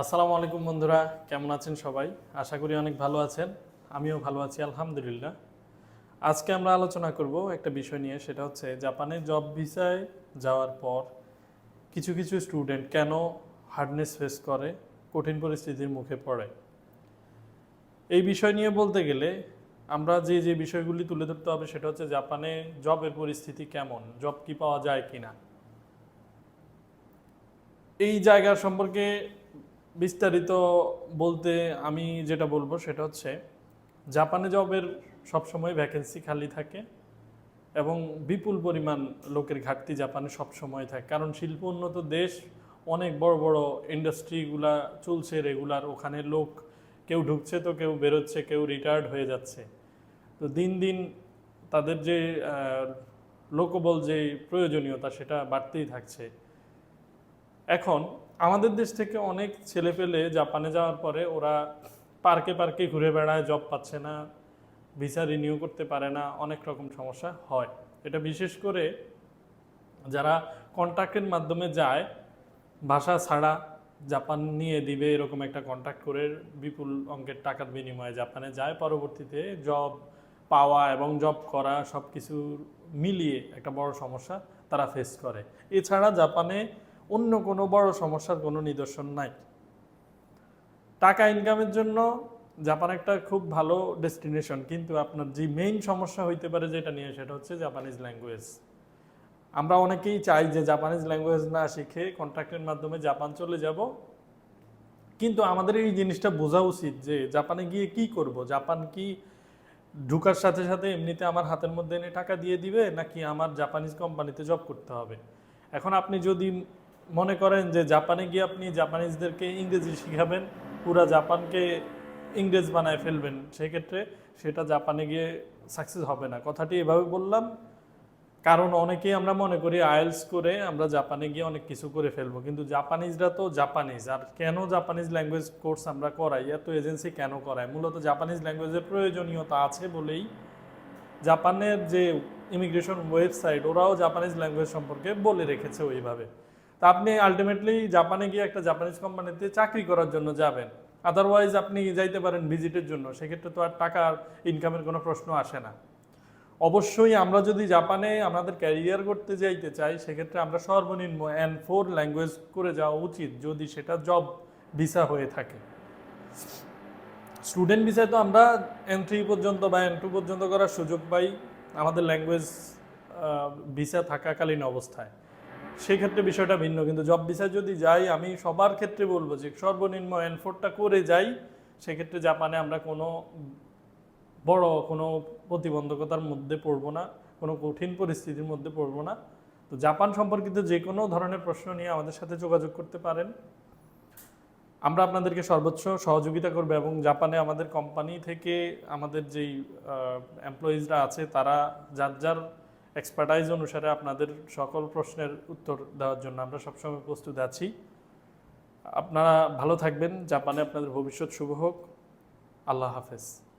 আসসালামু আলাইকুম বন্ধুরা, কেমন আছেন সবাই? আশা করি অনেক ভালো আছেন। আমিও ভালো আছি, আলহামদুলিল্লাহ। আজকে আমরা আলোচনা করব একটা বিষয় নিয়ে, সেটা হচ্ছে জাপানে জব ভিসায় যাওয়ার পর কিছু কিছু স্টুডেন্ট কেন হার্ডনেস ফেস করে, কঠিন পরিস্থিতির মুখে পড়ে? এই বিষয় নিয়ে বলতে গেলে, আমরা যে যে বিষয়গুলি তুলে ধরতে হবে, সেটা হচ্ছে জাপানে জবের পরিস্থিতি কেমন জব কি পাওয়া যায় কিনা? এই জায়গা সম্পর্কে বিস্তারিত বলতে আমি যেটা বলব সেটা হচ্ছে, জাপানে জবের সবসময় ভ্যাকেন্সি খালি থাকে এবং বিপুল পরিমাণ লোকের ঘাটতি জাপানে সবসময় থাকে। কারণ শিল্প উন্নত দেশ, অনেক বড় বড় ইন্ডাস্ট্রিগুলা চলছে রেগুলার ওখানে লোক কেউ ঢুকছে তো কেউ বেরোচ্ছে, কেউ রিটায়ার্ড হয়ে যাচ্ছে। তো দিন দিন তাদের যে লোকবল যে প্রয়োজনীয়তা সেটা বাড়তেই থাকছে। এখন আমাদের দেশ থেকে অনেক ছেলে পেলে জাপানে যাওয়ার পরে ওরা পার্কে পার্কে ঘুরে বেড়ায় জব পাচ্ছে না ভিসা রিনিউ করতে পারে না, অনেক রকম সমস্যা হয়। এটা বিশেষ করে যারা কন্ট্রাক্টের মাধ্যমে যায়, ভাষা ছাড়া জাপান নিয়ে দিবে এরকম একটা কন্ট্রাক্ট করে বিপুল অঙ্কের টাকার বিনিময়ে জাপানে যায়। পরবর্তীতে জব পাওয়া এবং জব করা সব কিছু মিলিয়ে একটা বড় সমস্যা তারা ফেস করে। এছাড়া জাপানে অন্য কোনো বড় সমস্যার কোনো নিদর্শন নাই। টাকা ইনকামের জন্য জাপান একটা খুব ভালো ডেস্টিনেশন, কিন্তু আপনার যে মেইন সমস্যা হইতে পারে যেটা নিয়ে, সেটা হচ্ছে জাপানিজ ল্যাঙ্গুয়েজ আমরা অনেকেই চাই যে জাপানিজ ল্যাঙ্গুয়েজ না শিখে কন্ট্রাক্টের মাধ্যমে জাপান চলে যাব, কিন্তু আমাদের এই জিনিসটা বোঝা উচিত যে জাপানে গিয়ে কি করব? জাপান কি ঢুকার সাথে সাথে এমনিতে আমার হাতের মধ্যে এনে টাকা দিয়ে দিবে, নাকি আমার জাপানিজ কোম্পানিতে জব করতে হবে? এখন আপনি যদি মনে করেন যে জাপানে গিয়ে আপনি জাপানিজদেরকে ইংরেজি শিখাবেন, পুরা জাপানকে ইংরেজ বানায় ফেলবেন, সেক্ষেত্রে সেটা জাপানে গিয়ে সাকসেস হবে না। কথাটি এভাবে বললাম, কারণ অনেকেই আমরা মনে করি আয়েলস করে আমরা জাপানে গিয়ে অনেক কিছু করে ফেলব, কিন্তু জাপানিজরা তো জাপানিজ, আর কেন জাপানিজ ল্যাঙ্গুয়েজ কোর্স আমরা করাই, এত এজেন্সি কেন করাই? মূলত জাপানিজ ল্যাঙ্গুয়েজের প্রয়োজনীয়তা আছে বলেই জাপানের যে ইমিগ্রেশন ওয়েবসাইট ওরাও জাপানিজ ল্যাঙ্গুয়েজ সম্পর্কে বলে রেখেছে ওইভাবে। তা আপনি আলটিমেটলি জাপানে গিয়ে একটা জাপানিজ কোম্পানিতে চাকরি করার জন্য যাবেন। আদারওয়াইজ আপনি যাইতে পারেন ভিজিটের জন্য। সেক্ষেত্রে তো আর টাকার ইনকামের কোনো প্রশ্ন আসে না। অবশ্যই আমরা যদি জাপানে আমাদের ক্যারিয়ার করতে যাইতে চাই, সেক্ষেত্রে আমরা সর্বনিম্ন এন ফোর ল্যাঙ্গুয়েজ করে যাওয়া উচিত যদি সেটা জব ভিসা হয়ে থাকে। স্টুডেন্ট ভিসায় তো আমরা এন থ্রি পর্যন্ত বা এন টু পর্যন্ত করার সুযোগ পাই আমাদের ল্যাঙ্গুয়েজ ভিসা থাকাকালীন অবস্থায়। সেই ক্ষেত্রে বিষয়টা ভিন্ন। কিন্তু জব ভিসায় যদি যাই, আমি সবার ক্ষেত্রে বলব যে সর্বনিম্ন এন ফোরটা করে যাই, সেক্ষেত্রে জাপানে আমরা কোনো বড় কোনো প্রতিবন্ধকতার মধ্যে পড়ব না, কোনো কঠিন পরিস্থিতির মধ্যে পড়ব না। তো জাপান সম্পর্কিত যে কোনো ধরনের প্রশ্ন নিয়ে আমাদের সাথে যোগাযোগ করতে পারেন। আমরা আপনাদেরকে সর্বোচ্চ সহযোগিতা করব এবং জাপানে আমাদের কোম্পানি থেকে আমাদের যেই এমপ্লয়িজরা আছে, তারা যার যার এক্সপার্টাইজ অনুসারে আপনাদের সকল প্রশ্নের উত্তর দেওয়ার জন্য আমরা সবসময় প্রস্তুত আছি। আপনারা ভালো থাকবেন। জাপানে আপনাদের ভবিষ্যৎ শুভ হোক। আল্লাহ হাফেজ।